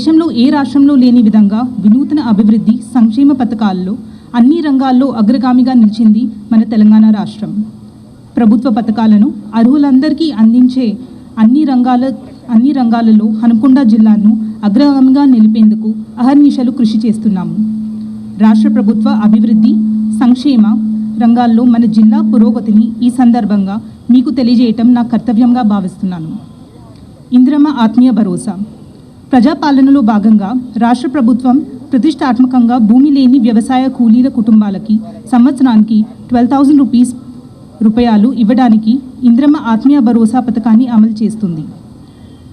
దేశంలో ఏ రాష్ట్రంలో లేని విధంగా వినూతన అభివృద్ధి సంక్షేమ పథకాల్లో అన్ని రంగాల్లో అగ్రగామిగా నిలిచింది మన తెలంగాణ రాష్ట్రం. ప్రభుత్వ పథకాలను అర్హులందరికీ అందించే అన్ని రంగాల అన్ని రంగాలలో హనుకొండ జిల్లాను అగ్రగామిగా నిలిపేందుకు అహర్నిశలు కృషి చేస్తున్నాము. రాష్ట్ర ప్రభుత్వ అభివృద్ధి సంక్షేమ రంగాల్లో మన జిల్లా పురోగతిని ఈ సందర్భంగా మీకు తెలియజేయటం నా కర్తవ్యంగా భావిస్తున్నాను. ఇంద్రమ ఆత్మీయ భరోసా. ప్రజాపాలనలో భాగంగా రాష్ట్ర ప్రభుత్వం ప్రతిష్టాత్మకంగా భూమి లేని వ్యవసాయ కూలీల కుటుంబాలకి సంవత్సరానికి ట్వెల్వ్ థౌజండ్ రూపీస్ రూపాయలు ఇవ్వడానికి ఇంద్రమ ఆత్మీయ భరోసా పథకాన్ని అమలు చేస్తుంది.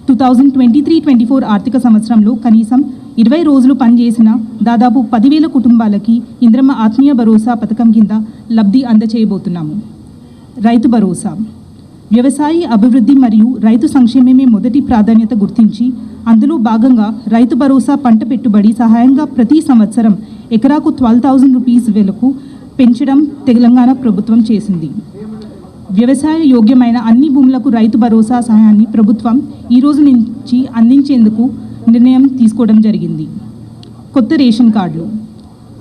Two thousand twenty three twenty four ఆర్థిక సంవత్సరంలో కనీసం ఇరవై రోజులు పనిచేసిన దాదాపు పదివేల కుటుంబాలకి ఇంద్రమ ఆత్మీయ భరోసా పథకం కింద లబ్ధి అందచేయబోతున్నాము. రైతు భరోసా. వ్యవసాయ అభివృద్ధి మరియు రైతు సంక్షేమమే మొదటి ప్రాధాన్యత గుర్తించి అందులో భాగంగా రైతు భరోసా పంట పెట్టుబడి సహాయంగా ప్రతి సంవత్సరం ఎకరాకు ట్వెల్వ్ థౌజండ్ రూపీస్ వెలకు పెంచడం తెలంగాణ ప్రభుత్వం చేసింది. వ్యవసాయ యోగ్యమైన అన్ని భూములకు రైతు భరోసా సహాయాన్ని ప్రభుత్వం ఈ రోజు నుంచి అందించేందుకు నిర్ణయం తీసుకోవడం జరిగింది. కొత్త రేషన్ కార్డులు.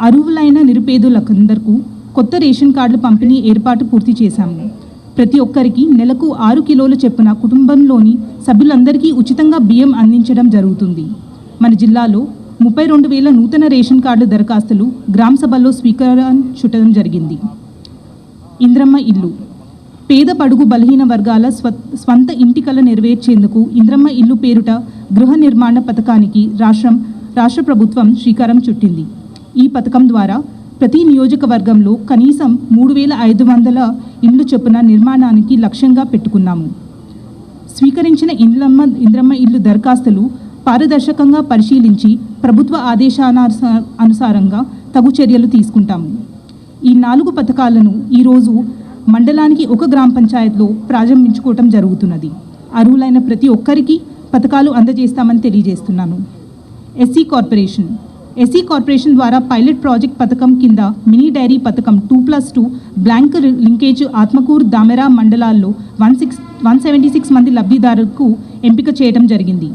అర్హులైన నిరుపేదలందరకు కొత్త రేషన్ కార్డుల పంపిణీ ఏర్పాటు పూర్తి చేశాము. ప్రతి ఒక్కరికి నెలకు ఆరు కిలోల చెప్పున కుటుంబంలోని సభ్యులందరికీ ఉచితంగా బియ్యం అందించడం జరుగుతుంది. మన జిల్లాలో ముప్పై రెండు వేల నూతన రేషన్ కార్డుల దరఖాస్తులు గ్రామ సభల్లో స్వీకరించడం జరిగింది. ఇంద్రమ్మ ఇల్లు. పేద పడుగు బలహీన వర్గాల స్వ స్వంత ఇంటి కళ నెరవేర్చేందుకు ఇంద్రమ్మ ఇల్లు పేరుట గృహ నిర్మాణ పథకానికి రాష్ట్రం రాష్ట్ర ప్రభుత్వం శ్రీకారం చుట్టింది. ఈ పథకం ద్వారా ప్రతి నియోజకవర్గంలో కనీసం మూడు వేల ఐదు వందల ఇండ్లు చొప్పున నిర్మాణానికి లక్ష్యంగా పెట్టుకున్నాము. స్వీకరించిన ఇండ్లమ్మ ఇంద్రమ్మ ఇల్లు దరఖాస్తులు పారదర్శకంగా పరిశీలించి ప్రభుత్వ ఆదేశానుస అనుసారంగా తగు చర్యలు తీసుకుంటాము. ఈ నాలుగు పథకాలను ఈరోజు మండలానికి ఒక గ్రామ పంచాయత్లో ప్రారంభించుకోవటం జరుగుతున్నది. అర్హులైన ప్రతి ఒక్కరికి పథకాలు అందజేస్తామని తెలియజేస్తున్నాను. ఎస్సీ కార్పొరేషన్ ఎస్సీ కార్పొరేషన్ ద్వారా పైలట్ ప్రాజెక్ట్ పథకం కింద మినీ డైరీ పథకం two plus two bank linkage Atmakur Damera మండలాల్లో one six one seventy six మంది లబ్ధిదారులకు ఎంపిక చేయడం జరిగింది.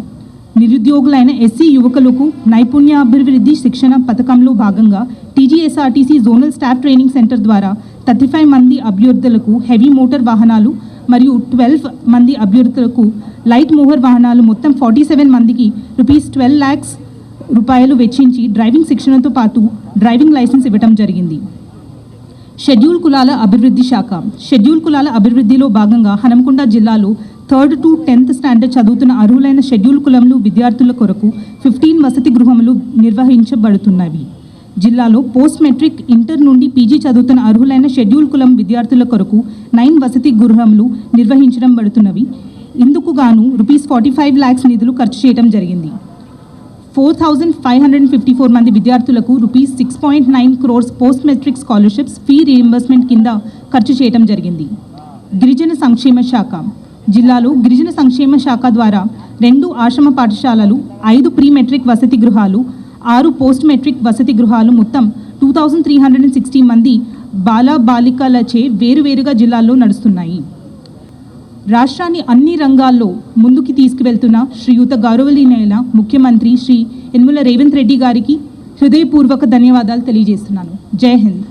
నిరుద్యోగులైన ఎస్సీ యువకులకు నైపుణ్యాభివృద్ధి శిక్షణ పథకంలో భాగంగా TGSRTC zonal staff training centre ద్వారా థర్టీ ఫైవ్ మంది అభ్యర్థులకు హెవీ మోటార్ వాహనాలు మరియు ట్వెల్వ్ మంది అభ్యర్థులకు లైట్ మోహర్ వాహనాలు మొత్తం ఫార్టీ సెవెన్ మందికి రూపీస్ ట్వెల్వ్ ల్యాక్స్ రూపాయలు వెచ్చించి డ్రైవింగ్ శిక్షణతో పాటు డ్రైవింగ్ లైసెన్స్ ఇవ్వటం జరిగింది. షెడ్యూల్ కులాల అభివృద్ధి శాఖ. షెడ్యూల్ కులాల అభివృద్ధిలో భాగంగా హనంకొండ జిల్లాలో థర్డ్ టు టెన్త్ స్టాండర్డ్ చదువుతున్న అర్హులైన షెడ్యూల్ కులంలో విద్యార్థుల కొరకు ఫిఫ్టీన్ వసతి గృహములు నిర్వహించబడుతున్నవి. జిల్లాలో పోస్ట్ మెట్రిక్ ఇంటర్ నుండి పీజీ చదువుతున్న అర్హులైన షెడ్యూల్ కులం విద్యార్థుల కొరకు నైన్ వసతి గృహములు నిర్వహించడం పడుతున్నవి. ఇందుకు గాను రూపీస్ ఫార్టీ ఫైవ్ ల్యాక్స్ నిధులు ఖర్చు చేయడం జరిగింది. Four thousand five hundred fifty four మంది విద్యార్థులకు rupees six point nine crores post matric scholarships fee reimbursement కింద ఖర్చు చేయడం జరిగింది. గిరిజన సంక్షేమ శాఖ. జిల్లాలో గిరిజన సంక్షేమ శాఖ ద్వారా రెండు ఆశ్రమ పాఠశాలలు ఐదు ప్రీ మెట్రిక్ వసతి గృహాలు ఆరు పోస్ట్ మెట్రిక్ వసతి గృహాలు మొత్తం two thousand three hundred and sixty మంది బాల బాలికలచే వేరువేరుగా జిల్లాల్లో నడుస్తున్నాయి. రాష్ట్రాన్ని అన్ని రంగాల్లో ముందుకు తీసుకువెళ్తున్న శ్రీయుత గౌరవలీనైన ముఖ్యమంత్రి శ్రీ యనమల రేవంత్ రెడ్డి గారికి హృదయపూర్వక ధన్యవాదాలు తెలియజేస్తున్నాను. జై హింద్.